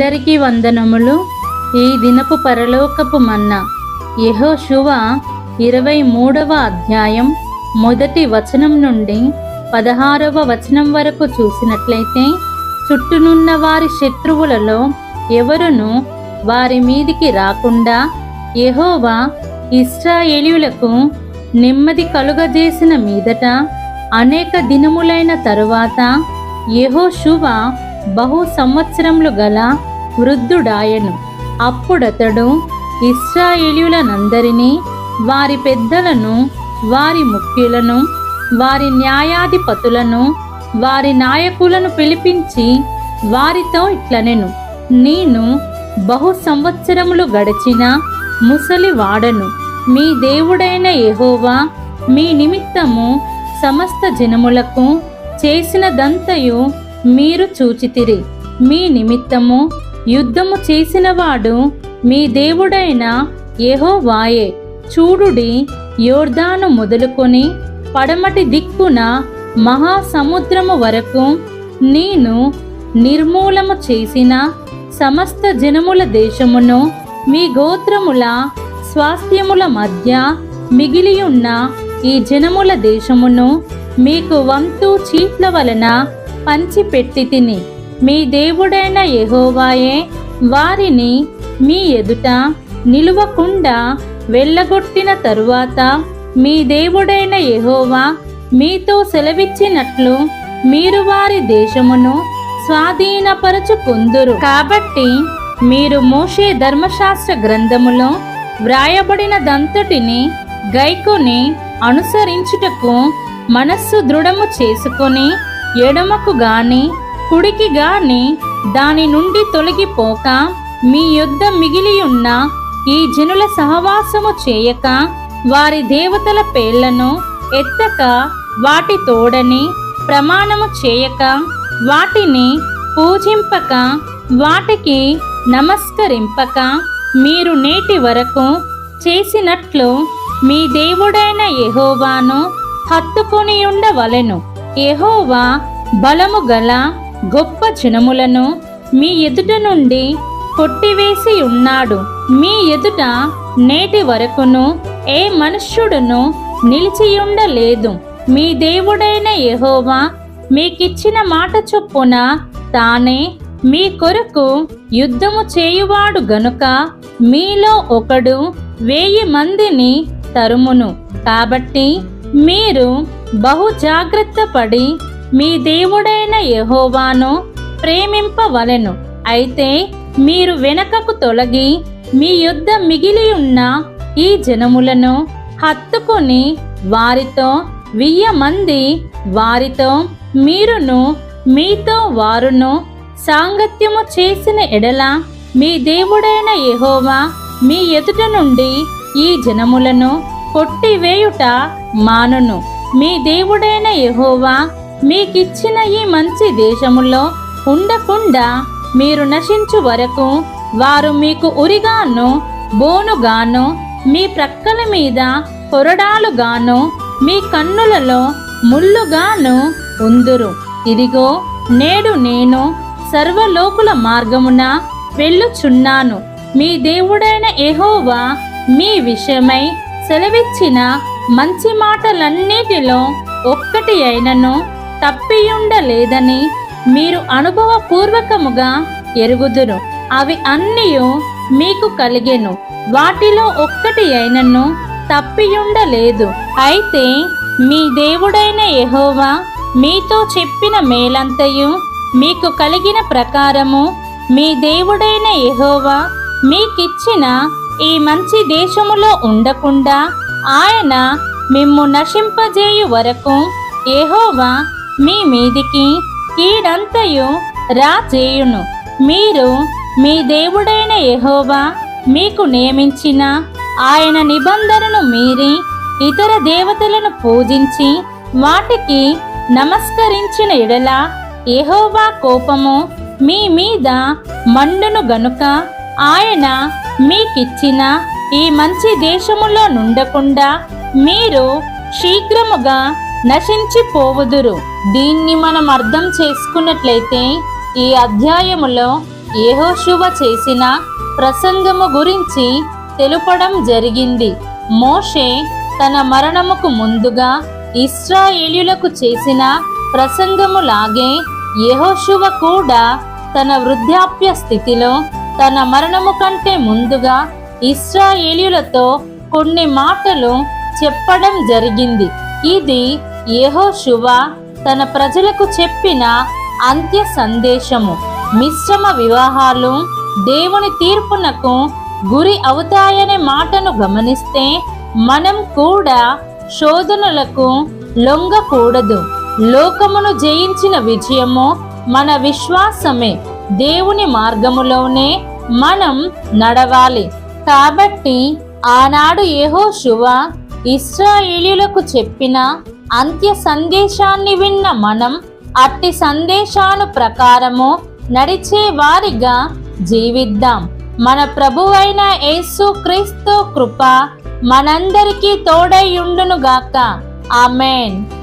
అందరికీ వందనములు. ఈ దినపు పరలోకపు మన్న యహోశువ ఇరవై మూడవ అధ్యాయం మొదటి వచనం నుండి పదహారవ వచనం వరకు చూసినట్లయితే చుట్టూనున్న వారి శత్రువులలో ఎవరును వారి మీదికి రాకుండా యహోవా ఇస్రాయేలీయులకు నెమ్మది కలుగజేసిన మీదట అనేక దినములైన తరువాత యహోశువ బహు సంవత్సరములు గల వృద్ధుడాయను. అప్పుడతడు ఇస్రాయేలీయులనందరినీ వారి పెద్దలను వారి ముఖ్యులను వారి న్యాయాధిపతులను వారి నాయకులను పిలిపించి వారితో ఇట్లనెను. నేను బహు సంవత్సరములు గడిచిన ముసలి వాడను మీ దేవుడైన యహోవా మీ నిమిత్తము సమస్త జనములకు చేసినదంతయు మీరు చూచితిరి. మీ నిమిత్తము యుద్ధము చేసినవాడు మీ దేవుడైన యెహోవాయే. చూడుడి యోర్ధాను మొదలుకొని పడమటి దిక్కున మహాసముద్రము వరకు నేను నిర్మూలము చేసిన సమస్త జనముల దేశమును మీ గోత్రముల స్వాస్థ్యముల మధ్య మిగిలియున్న ఈ జనముల దేశమును మీకు వంతు చీట్ల వలన పంచిపెట్టి తిని. మీ దేవుడైన యహోవాయే వారిని మీ ఎదుట నిలువకుండా వెళ్ళగొట్టిన తరువాత మీ దేవుడైన యహోవా మీతో సెలవిచ్చినట్లు మీరు వారి దేశమును స్వాధీనపరచుకుందురు. కాబట్టి మీరు మోషే ధర్మశాస్త్ర గ్రంథములో వ్రాయబడినదంతటిని గైకుని అనుసరించుటకు మనస్సు దృఢము చేసుకొని ఎడమకు గాని కుడికి గాని దాని నుండి తొలగిపోక మీ యొద్ద మిగిలియున్న ఈ జనుల సహవాసము చేయక వారి దేవతల పేర్లను ఎత్తక వాటి తోడని ప్రమాణము చేయక వాటిని పూజింపక వాటికి నమస్కరింపక మీరు నేటి వరకు చేసినట్లు మీ దేవుడైన యహోవాను హత్తుకొని ఉండవలెను యహోవా బలము గల గొప్ప జనములను మీ ఎదుట నుండి కొట్టివేసి ఉన్నాడు. మీ ఎదుట నేటి వరకును ఏ మనుష్యుడును నిలిచియుండలేదు. మీ దేవుడైన యహోవా మీకిచ్చిన మాట చొప్పున తానే మీ కొరకు యుద్ధము చేయువాడు గనుక మీలో ఒకడు వేయి మందిని తరుమును. కాబట్టి మీరు బహు జాగ్రత్త పడి మీ దేవుడైన యహోవాను ప్రేమింపవలెను. అయితే మీరు వెనకకు తొలగి మీ యుద్ధ మిగిలి ఉన్న ఈ జనములను హత్తుకొని వారితో వెయ్య మంది వారితో మీరును మీతో వారును సాంగత్యము చేసిన ఎడల మీ దేవుడైన యహోవా మీ ఎదుట నుండి ఈ జనములను కొట్టివేయుట మానును. మీ దేవుడైన యహోవా మీకిచ్చిన ఈ మంచి దేశములో ఉండకుండా మీరు నశించు వరకు వారు మీకు ఉరిగాను బోనుగాను మీ ప్రక్కల మీద కొరడాలుగాను మీ కన్నులలో ముళ్ళుగాను ఉందురు. ఇదిగో నేడు నేను సర్వలోకుల మార్గమున వెళ్ళుచున్నాను. మీ దేవుడైన ఎహోవా మీ విషయమై సెలవిచ్చిన మంచి మాటలన్నిటిలో ఒక్కటి అయినను తప్పియుండలేదని మీరు అనుభవపూర్వకముగా ఎరుగుదురు. అవి అన్నీ మీకు కలిగెను. వాటిలో ఒక్కటి అయినను తప్పియుండలేదు. అయితే మీ దేవుడైన యహోవా మీతో చెప్పిన మేలంతయు మీకు కలిగిన ప్రకారము మీ దేవుడైన యహోవా మీకిచ్చిన ఈ మంచి దేశములో ఉండకుండా ఆయన మిమ్ము నశింపజేయు వరకు యహోవా మీ మీదికి కీడంతయు రాజేయును. మీరు మీ దేవుడైన యహోవా మీకు నియమించిన ఆయన నిబంధనను మీరి ఇతర దేవతలను పూజించి వాటికి నమస్కరించిన ఎడల యహోవా కోపము మీ మీద మండును గనుక ఆయన మీకిచ్చిన ఈ మంచి దేశములో నుండకుండా మీరు శీఘ్రముగా నశించిపోవుదురు. దీన్ని మనం అర్థం చేసుకున్నట్లయితే ఈ అధ్యాయములో యహోశువ చేసిన ప్రసంగము గురించి తెలుపడం జరిగింది. మోషే తన మరణముకు ముందుగా ఇస్రాయేలులకు చేసిన ప్రసంగములాగే యహోశువ కూడా తన వృద్ధాప్య స్థితిలో తన మరణము కంటే ముందుగా ఇస్రాయేలులతో కొన్ని మాటలు చెప్పడం జరిగింది. ఇది యెహోషువ తన ప్రజలకు చెప్పిన అంత్య సందేశము. మిశ్రమ వివాహాలు దేవుని తీర్పునకు గురి అవుతాయనే మాటను గమనిస్తే మనం కూడా శోధనలకు లొంగకూడదు. లోకమును జయించిన విజయము మన విశ్వాసమే. దేవుని మార్గములోనే మనం నడవాలి. కాబట్టి ఆనాడు యెహోషువ ఇస్రాయేలీలకు చెప్పిన అంత్య సందేశాన్ని విన్న మనం అట్టి సందేశాను ప్రకారము నడిచే వారిగా జీవిద్దాం. మన ప్రభువైన యేసు క్రీస్తు కృప మనందరికీ తోడై ఉండునుగాక. ఆమెన్.